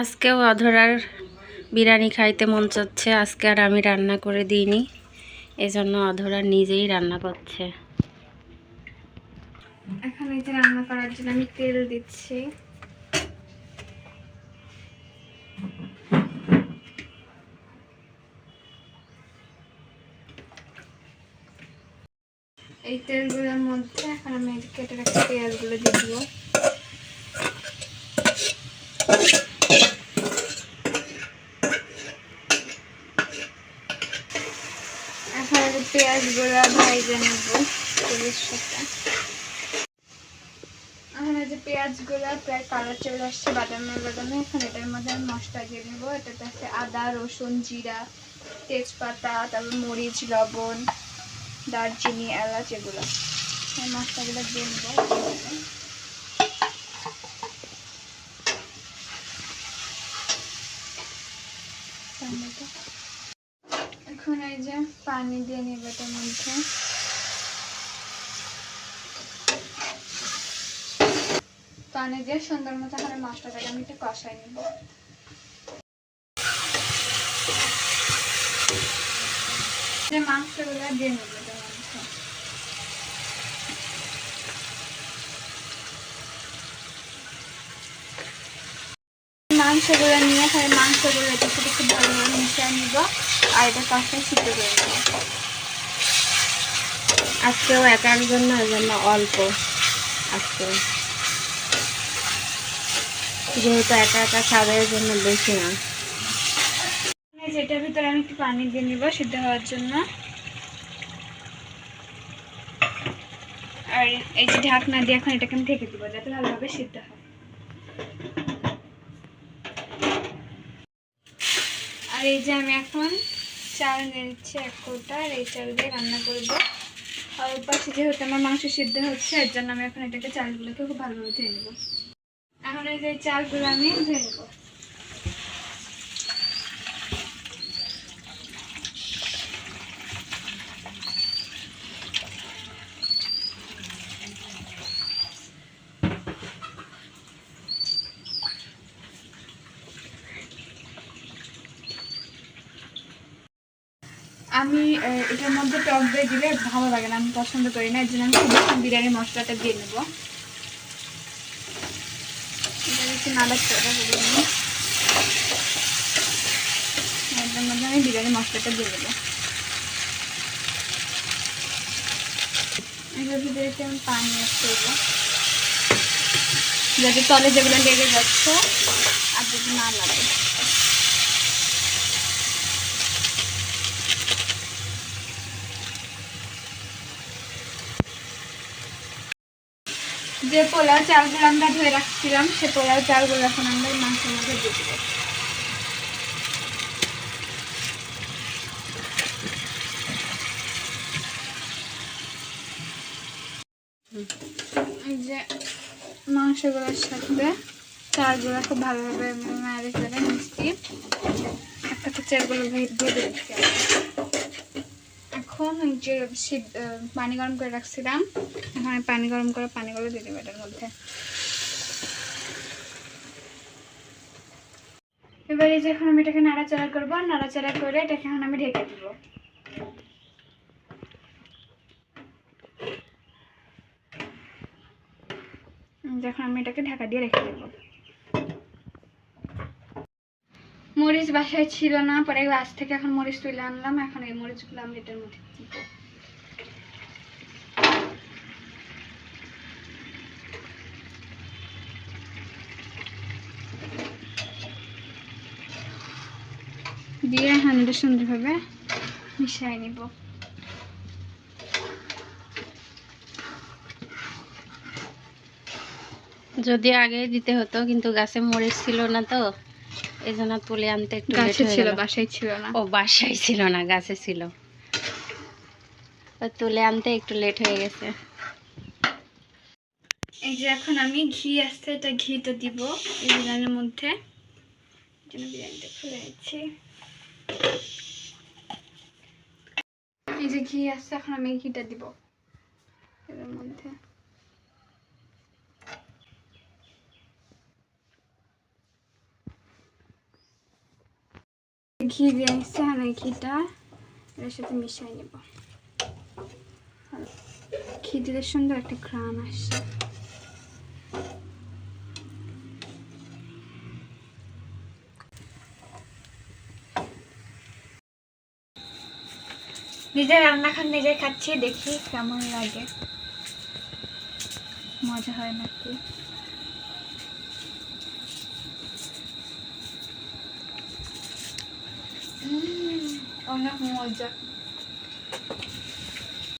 আজকেও অধরার বিরিয়ানি খাইতে মন চাচ্ছে। আজকে আর আমি রান্না করে দিইনি। এজন্য অধরা নিজেই রান্না করছে। এখন এই যে রান্না করার জন্য আমি তেল দিচ্ছি। এই তেলগুলোর মধ্যে এখন আমি কেটে রাখা পেঁয়াজগুলো দিয়ে দিব। যে পেঁয়াজগুলো ভাইজে নেব তেলের সাথে। এখন যে পেঁয়াজগুলো প্রায় কালার চলে আসছে বাদামের বাদামে। এখন এটার মধ্যে আমি মশলা দিয়ে নেব। এটাতে আছে আদা, রসুন, জিরা, তেজপাতা, তারপর মরিচ, লবণ, দারচিনি, এলাচ, এগুলো। এই মশলাগুলো দিয়ে নেব। এখন এই যে পানি দিয়ে নেবে এটার মধ্যে। পানি দিয়ে সুন্দর মতো হারে মশলাটাকে আমি একটু কষাই নিব। মাংসগুলো দিয়ে নেব এটার মধ্যে মাংসগুলো নিয়ে এখানে মাংসগুলো এটা সাথে খুব ভালোভাবে মিশিয়ে নিব। আর এটা কষাই সিদ্ধ করে নেব। আজকেও একার জন্য জন্য অল্প। আজকে। যেহেতু একা একা খাবার জন্য বেশি না। যেটার ভিতরে আমি একটু পানি দিয়ে নিব সিদ্ধ হওয়ার জন্য। আর এই যে ঢাকনা দিয়ে এখন এটাকে আমি ঢেকে দিব যাতে ভালোভাবে সিদ্ধ হয়। আর এই যে আমি এখন চাল নিচ্ছি এক কোটা, আর এই চাল দিয়ে রান্না করব। আর ওর পাশে যেহেতু আমার মাংস সিদ্ধ হচ্ছে, এর জন্য আমি এখন এটাকে চালগুলোকে খুব ভালোভাবে ধুয়ে নেব। এখন এই যে চালগুলো আমি ধুয়ে নেব। আমি এটার মধ্যে টক দই দিলে ভালো লাগে না, আমি পছন্দ করি না এর জন্য আমি বিরিয়ানি মশলাটা দিয়ে নেব। এটা নাড়াচ্ছি ওটা এটার মধ্যে আমি বিরিয়ানি মশলাটা দিয়ে দেবো। এটার ভিতরে আমি পানি অ্যাড করব। যাতে তলে যেগুলো লেগে যাচ্ছে আর যদি না লাগে। যে পোলাও চালগুলো আমরা ধুয়ে রাখছিলাম, সে পোলাও চালগুলো এখন আমরা মাংসের মধ্যে দিয়ে দেবো। যে মাংসগুলোর সাথে চালগুলো খুব ভালোভাবে ম্যারিজ করে মিষ্টি একটা চালগুলো দিয়ে দিচ্ছি। এখন যে পানি গরম করে রাখছিলাম। এখন পানি গরম করে পানিগুলো দিয়ে দেবো এটার মধ্যে। এবারে যে এখন আমি এটাকে নাড়াচাড়া করব, নাড়াচাড়া করে এটাকে এখন আমি ঢেকে দিব। যখন আমি এটাকে ঢাকা দিয়ে রেখে দেবো। মরিচ বাসায় ছিল না, পরে গাছ থেকে এখন মরিচ তুলে আনলাম, এখন এই মরিচগুলো আমি এটার মধ্যে দিয়ে এখন এটা সুন্দরভাবে মিশিয়ে নিব। যদি আগে দিতে হতো, কিন্তু গাছে মরিচ ছিল না তো। এই জন্য তুলে আনতে একটু late গাছে ছিল বাসায় ছিল না। ও বাসায় ছিল না গাছে ছিল। তো তুলে আনতে একটু লেট হয়ে গেছে। এই যে এখন আমি ঘি আসছে এটা ঘিটা দিব এই বিরিয়ানির মধ্যে। জন্য বিরিয়ানিটা খুলে নিচ্ছি। এই যে ঘি আসছে এখন আমি ঘিটা দিব। এর মধ্যে। ঘি দিয়ে নিচ্ছে এই ঘিটা এর সাথে মিশিয়ে নেব ঘি সুন্দর একটা ঘ্রাণ আসছে নিজে রান্না খান নিজে খাচ্ছি দেখি কেমন লাগে মজা হয় নাকি anak mo nga.